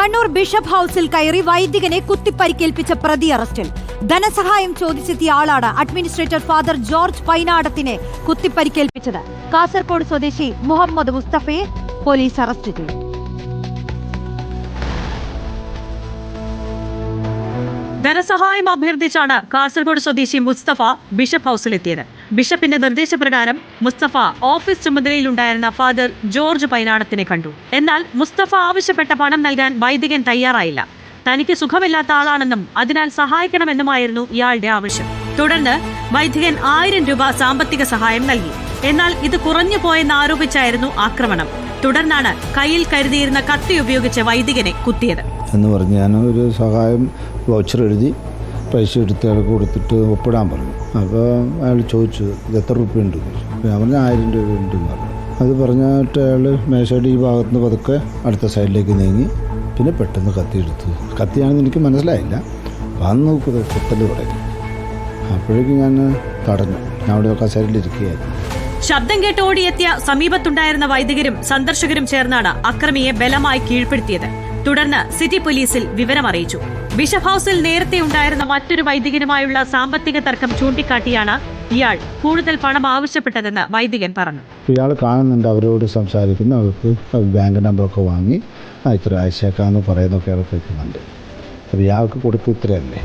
Kannur bishop ഹൌസിൽ കയറി വൈദികനെ കുത്തിപ്പരിക്കേൽപ്പിച്ച പ്രതി അറസ്റ്റിൽ. ധനസഹായം ചോദിച്ചെത്തിയ ആളാണ് അഡ്മിനിസ്ട്രേറ്റർ ഫാദർ ജോർജ് പൈനാടത്തിനെ കുത്തിപ്പരിക്കേൽപ്പിച്ചത്. കാസർഗോഡ് സ്വദേശി മുഹമ്മദ് മുസ്തഫയെ പോലീസ് അറസ്റ്റ് ചെയ്തു. ധനസഹായം അഭ്യർത്ഥിച്ചാണ് കാസർഗോഡ് സ്വദേശി മുസ്തഫ ബിഷപ്പ് ഹൗസിലെത്തിയത്. ബിഷപ്പിന്റെ നിർദ്ദേശപ്രകാരം മുസ്തഫ ഓഫീസ് ചുമതലയിലുണ്ടായിരുന്ന ഫാദർ ജോർജ് പൈനാടത്തിനെ കണ്ടു. എന്നാൽ മുസ്തഫ ആവശ്യപ്പെട്ട പണം നൽകാൻ വൈദികൻ തയ്യാറായില്ല. തനിക്ക് സുഖമില്ലാത്ത ആളാണെന്നും അതിനാൽ സഹായിക്കണമെന്നുമായിരുന്നു ഇയാളുടെ ആവശ്യം. തുടർന്ന് വൈദികൻ ആയിരം രൂപ സാമ്പത്തിക സഹായം നൽകി. എന്നാൽ ഇത് കുറഞ്ഞു പോയെന്ന് ആരോപിച്ചായിരുന്നു ആക്രമണം. തുടർന്നാണ് കയ്യിൽ കരുതിയിരുന്ന കത്തി ഉപയോഗിച്ച് വൈദികനെ കുത്തിയത്. എന്ന് പറഞ്ഞ് ഞാൻ ഒരു സഹായം വൗച്ചർ എഴുതി പൈസ എടുത്ത് അയാൾ കൊടുത്തിട്ട് ഒപ്പിടാൻ പറഞ്ഞു. അപ്പോൾ അയാൾ ചോദിച്ചു എത്ര റുപ്യ ഉണ്ട് ഞാൻ പറഞ്ഞു ആയിരം രൂപ ഉണ്ട് പറഞ്ഞു. അത് പറഞ്ഞിട്ട് അയാൾ മേശയുടെ ഈ ഭാഗത്ത് നിന്ന് പതുക്കെ അടുത്ത സൈഡിലേക്ക് നീങ്ങി. പിന്നെ പെട്ടെന്ന് കത്തി എടുത്തു. കത്തിയാണെന്ന് എനിക്ക് മനസ്സിലായില്ല. വന്ന് കുത്തൽ തുടങ്ങി. അപ്പോഴേക്കും ഞാൻ തടഞ്ഞു. ഞാൻ അവിടെ കസേരയിലിരിക്കുകയായിരുന്നു ശബ്ദം കേട്ട് ഓടിയെത്തിയ സമീപത്തുണ്ടായിരുന്ന വൈദികരും സന്ദർശകരും ചേർന്നാണ് അക്രമിയെ ബലമായി കീഴ്പ്പെടുത്തിയത്. തുടർന്ന് സിറ്റി പോലീസിൽ വിവരമറിയിച്ചു ബിഷപ്പ് ഹൌസിൽ നേരത്തെ ഉണ്ടായിരുന്ന മറ്റൊരു വൈദികനുമായുള്ള സാമ്പത്തിക തർക്കം ചൂണ്ടിക്കാട്ടിയാണ് ഇയാൾ കൂടുതൽ പണം ആവശ്യപ്പെട്ടതെന്ന് വൈദികൻ പറഞ്ഞു. ഇയാൾ കാണുന്നുണ്ട് അവരോട് സംസാരിക്കുന്നു അവർക്ക് ബാങ്ക് നമ്പറൊക്കെ വാങ്ങി ഇത്ര അയച്ചേക്കാന്ന് പറയുന്നൊക്കെ അയാൾ കേൾക്കുന്നുണ്ട്. അപ്പോൾ ഇയാൾക്ക് കൊടുത്ത് ഇത്രയല്ലേ?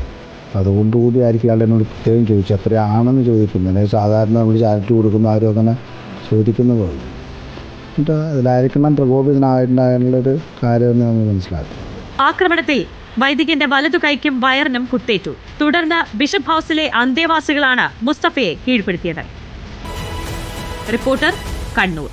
അപ്പോൾ അതുകൊണ്ടുകൂടി ആയിരിക്കും ഇയാൾ എന്നോട് പ്രത്യേകം ചോദിച്ചു എത്രയാണെന്ന് ചോദിക്കുന്നത് സാധാരണ നമ്മൾ ചാരിറ്റി കൊടുക്കുന്ന ആരും അങ്ങനെ ചോദിക്കുന്നത് പോലെ. എന്നിട്ട് അതിലായിരിക്കണം പ്രകോപിതനായിട്ടുള്ളൊരു കാര്യമെന്ന് നമ്മൾ മനസ്സിലാക്കി. ആക്രമണത്തിൽ വൈദികന്റെ വലതു കൈക്കും വയറിനും കുത്തേറ്റു. തുടർന്ന് ബിഷപ്പ് ഹൗസിലെ അന്തേവാസികളാണ് മുസ്തഫയെ കീഴ്പ്പെടുത്തിയത്. റിപ്പോർട്ടർ കണ്ണൂർ.